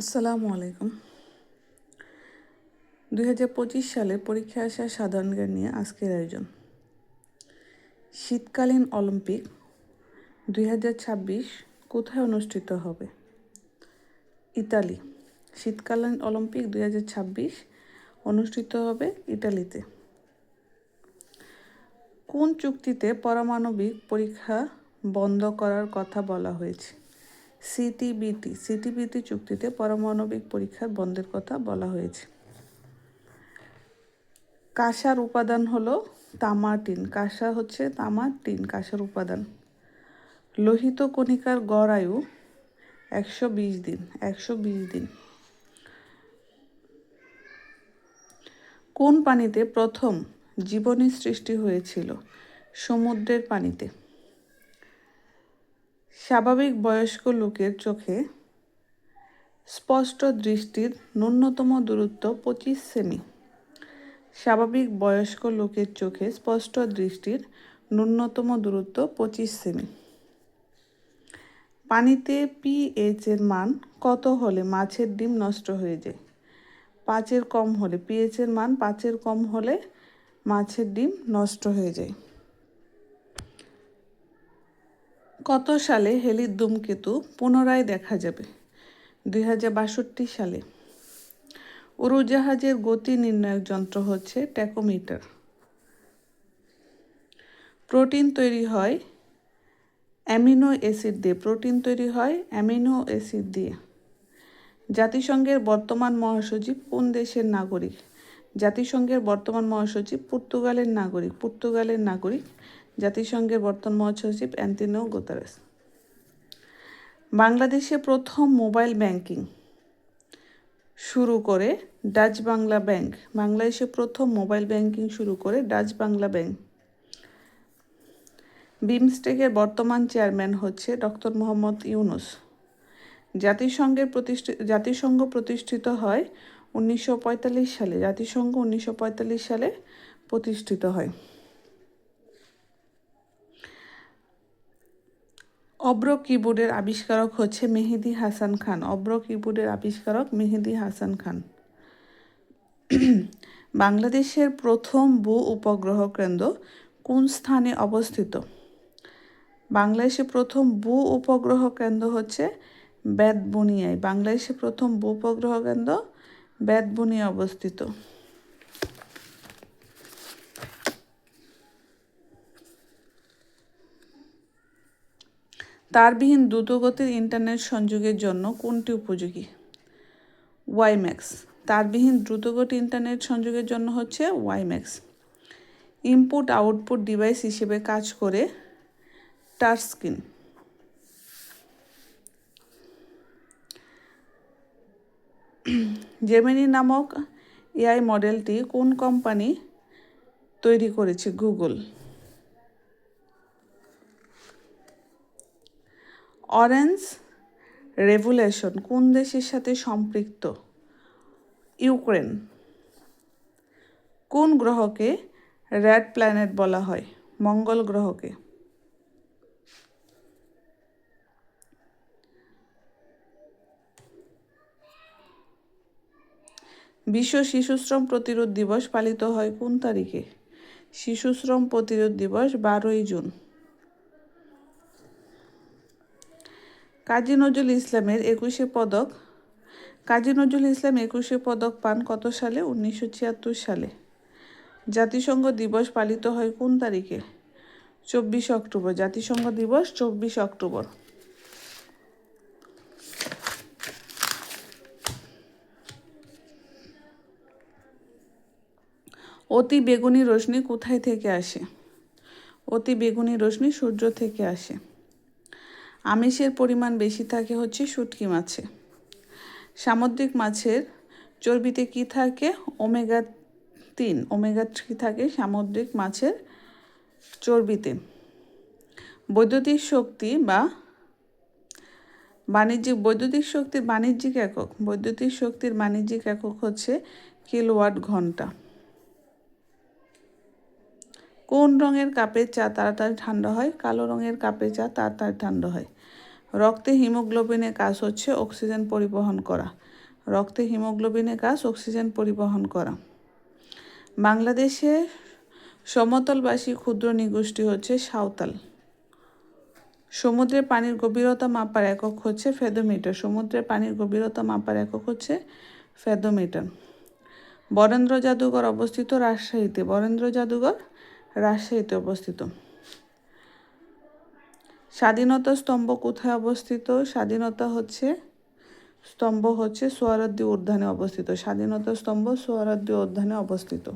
আসসালামু আলাইকুম। দুই হাজার পঁচিশ সালে পরীক্ষা আসা সাধারণ জ্ঞান নিয়ে আজকের আয়োজন। শীতকালীন অলিম্পিক দুই হাজার ছাব্বিশ কোথায় অনুষ্ঠিত হবে? ইতালি। শীতকালীন অলিম্পিক দুই হাজার ছাব্বিশ অনুষ্ঠিত হবে ইতালিতে। কোন চুক্তিতে পারমাণবিক পরীক্ষা বন্ধ করার কথা বলা হয়েছে? সিটিবিটি সিটিবিটি চুক্তিতে পারমাণবিক পরীক্ষার বন্ধের কথা বলা হয়েছে। কাঁসার উপাদান হলো তামা টিন কাঁসা হচ্ছে তামা টিন কাঁসার উপাদান। লোহিত কণিকার গড় আয়ু একশো বিশ দিন, একশো বিশ দিন। কোন পানিতে প্রথম জীবনী সৃষ্টি হয়েছিল? সমুদ্রের পানিতে। স্বাভাবিক বয়স্ক লোকের চোখে স্পষ্ট দৃষ্টির ন্যূনতম দূরত্ব পঁচিশ সেমি। স্বাভাবিক বয়স্ক লোকের চোখে স্পষ্ট দৃষ্টির ন্যূনতম দূরত্ব পঁচিশ সেমি। পানিতে পিএইচ মান কত হলে মাছের ডিম নষ্ট হয়ে যায়? পাঁচের কম হলে পিএইচ মান, পাঁচের কম হলে মাছের ডিম নষ্ট হয়ে যায়। কত সালে হেলির ধূমকেতু পুনরায় দেখা যাবে? দু হাজার বাষট্টি সালে। উড়োজাহাজের গতি নির্ণায়ক যন্ত্র হচ্ছে ট্যাকোমিটার। প্রোটিন তৈরি হয় অ্যামিনো অ্যাসিড দিয়ে। প্রোটিন তৈরি হয় অ্যামিনো অ্যাসিড দিয়ে। জাতিসংঘের বর্তমান মহাসচিব কোন দেশের নাগরিক? জাতিসংঘের বর্তমান মহাসচিব পর্তুগালের নাগরিক। পর্তুগালের নাগরিক জাতিসংঘের বর্তমান মহাসচিব অ্যান্টিনো গোতারেস। বাংলাদেশে প্রথম মোবাইল ব্যাংকিং শুরু করে ডাচ বাংলা ব্যাংক। বাংলাদেশে প্রথম মোবাইল ব্যাংকিং শুরু করে ডাচ বাংলা ব্যাংক। বিমস্টেকের বর্তমান চেয়ারম্যান হচ্ছে ডক্টর মোহাম্মদ ইউনুস। জাতিসংঘের প্রতিষ্ঠিত জাতিসংঘ প্রতিষ্ঠিত হয় উনিশশো পঁয়তাল্লিশ সালে। জাতিসংঘ উনিশশো পঁয়তাল্লিশ সালে প্রতিষ্ঠিত হয়। অব্র কিবোর্ডের আবিষ্কারক হচ্ছে মেহেদি হাসান খান। অব্র কিবোর্ডের আবিষ্কারক মেহেদি হাসান খান। বাংলাদেশের প্রথম ভূ উপগ্রহ কেন্দ্র কোন স্থানে অবস্থিত? বাংলাদেশের প্রথম ভূ উপগ্রহ কেন্দ্র হচ্ছে বেদবুনিয়ায় বাংলাদেশের প্রথম ভূ উপগ্রহ কেন্দ্র বেদবুনিয়া অবস্থিত। তারবিহীন দ্রুতগতির ইন্টারনেট সংযোগের জন্য কোনটি উপযোগী? ওয়াইম্যাক্স তারবিহীন দ্রুতগতি ইন্টারনেট সংযোগের জন্য হচ্ছে ওয়াইম্যাক্স ইনপুট আউটপুট ডিভাইস হিসেবে কাজ করে টাচ স্ক্রিন জেমিনি নামক এআই মডেলটি কোন কোম্পানি তৈরি করেছে? গুগল অরেঞ্জ রেভুলেশন, কোন দেশের সাথে সম্পৃক্ত? ইউক্রেন। কোন গ্রহকে রেড প্ল্যানেট বলা হয়? মঙ্গল গ্রহকে। বিশ্ব শিশুশ্রম প্রতিরোধ দিবস পালিত হয় কোন তারিখে? শিশুশ্রম প্রতিরোধ দিবস বারোই জুন। কাজী নজরুল ইসলামের একুশে পদক। কাজী নজরুল ইসলাম একুশে পদক পান কত সালে? উনিশশো ছিয়াত্তর সালে। জাতিসংঘ দিবস পালিত হয় কোন তারিখে? চব্বিশে অক্টোবর। জাতিসংঘ দিবস চব্বিশে অক্টোবর। অতি বেগুনি রশ্মি কোথায় থেকে আসে? অতি বেগুনি রশ্মি সূর্য থেকে আসে। আমিষের পরিমাণ বেশি থাকে হচ্ছে শুটকি মাছে। সামুদ্রিক মাছের চর্বিতে কি থাকে? ওমেগা তিন, ওমেগা থ্রি থাকে সামুদ্রিক মাছের চর্বিতে। বৈদ্যুতিক শক্তি বা বাণিজ্যিক, বৈদ্যুতিক শক্তির বাণিজ্যিক একক, বৈদ্যুতিক শক্তির বাণিজ্যিক একক হচ্ছে কিলোওয়াট ঘণ্টা। কোন রঙের কাপের চা তাড়াতাড়ি ঠান্ডা হয়? কালো রঙের কাপের চা তাড়াতাড়ি ঠান্ডা হয়। রক্তে হিমোগ্লোবিনের কাজ হচ্ছে অক্সিজেন পরিবহন করা। রক্তে হিমোগ্লোবিনের কাজ, অক্সিজেন পরিবহন করা। বাংলাদেশে সমতলবাসী ক্ষুদ্র নিগোষ্ঠী হচ্ছে সাঁওতাল। সমুদ্রের পানির গভীরতা মাপার একক হচ্ছে ফেদোমিটার। সমুদ্রের পানির গভীরতা মাপার একক হচ্ছে ফেদোমিটার। বরেন্দ্র জাদুঘর অবস্থিত রাজশাহীতে। বরেন্দ্র জাদুঘর রাজশাহীতে অবস্থিত। স্বাধীনতা স্তম্ভ কোথায় অবস্থিত? স্বাধীনতা হচ্ছে, স্তম্ভ হচ্ছে সোয়ারদ্দি উদ্যানে অবস্থিত। স্বাধীনতা স্তম্ভ সোয়ারদ্দি উদ্যানে অবস্থিত।